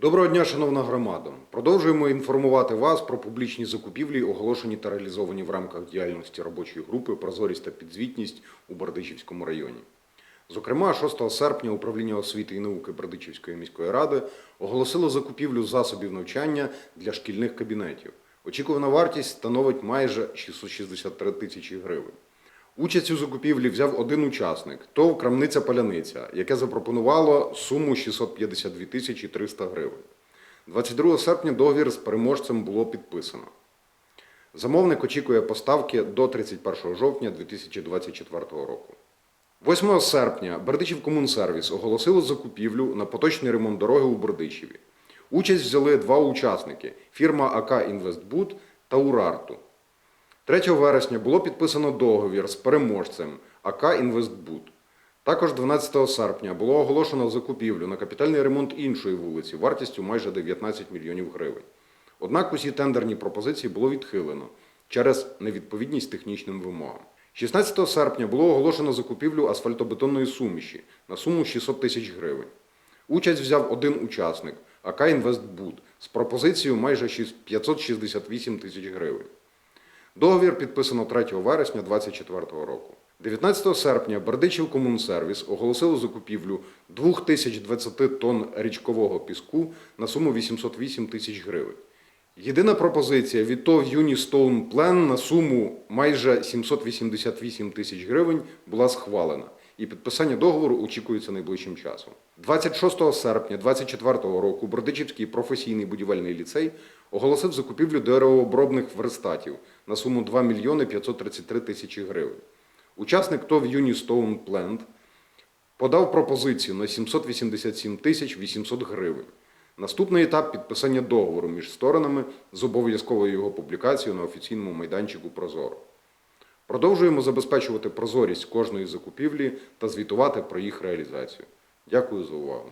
Доброго дня, шановна громада. Продовжуємо інформувати вас про публічні закупівлі, оголошені та реалізовані в рамках діяльності робочої групи Прозорість та підзвітність у Бердичівському районі. Зокрема, 6 серпня управління освіти і науки Бердичівської міської ради оголосило закупівлю засобів навчання для шкільних кабінетів. Очікувана вартість становить майже 663 тисячі гривень. Участь у закупівлі взяв один учасник ТОВ Крамниця Паляниця, яке запропонувало суму 652 тисячі 300 гривень. 22 серпня договір з переможцем було підписано. Замовник очікує поставки до 31 жовтня 2024 року. 8 серпня Бердичів Комунсервіс оголосило закупівлю на поточний ремонт дороги у Бердичеві. Участь взяли два учасники фірма АК Інвестбуд та Урарту. 3 вересня було підписано договір з переможцем АК Інвестбуд. Також 12 серпня було оголошено закупівлю на капітальний ремонт іншої вулиці вартістю майже 19 мільйонів гривень. Однак усі тендерні пропозиції було відхилено через невідповідність технічним вимогам. 16 серпня було оголошено закупівлю асфальтобетонної суміші на суму 600 тисяч гривень. Участь взяв один учасник АК Інвестбуд з пропозицією майже 568 тисяч гривень. Договір підписано 3 вересня 2024 року. 19 серпня Бердичів Комунсервіс оголосило закупівлю 2020 тонн річкового піску на суму 808 тисяч гривень. Єдина пропозиція від ТОВ Unistone Plan на суму майже 788 тисяч гривень була схвалена, і підписання договору очікується найближчим часом. 26 серпня 2024 року Бердичівський професійний будівельний ліцей оголосив закупівлю деревообробних верстатів на суму 2 мільйони 533 тисячі гривень. Учасник ТОВ Unistone Plant подав пропозицію на 787 тисяч 800 гривень. Наступний етап підписання договору між сторонами з обов'язковою його публікацією на офіційному майданчику Прозоро. Продовжуємо забезпечувати прозорість кожної закупівлі та звітувати про їх реалізацію. Дякую за увагу.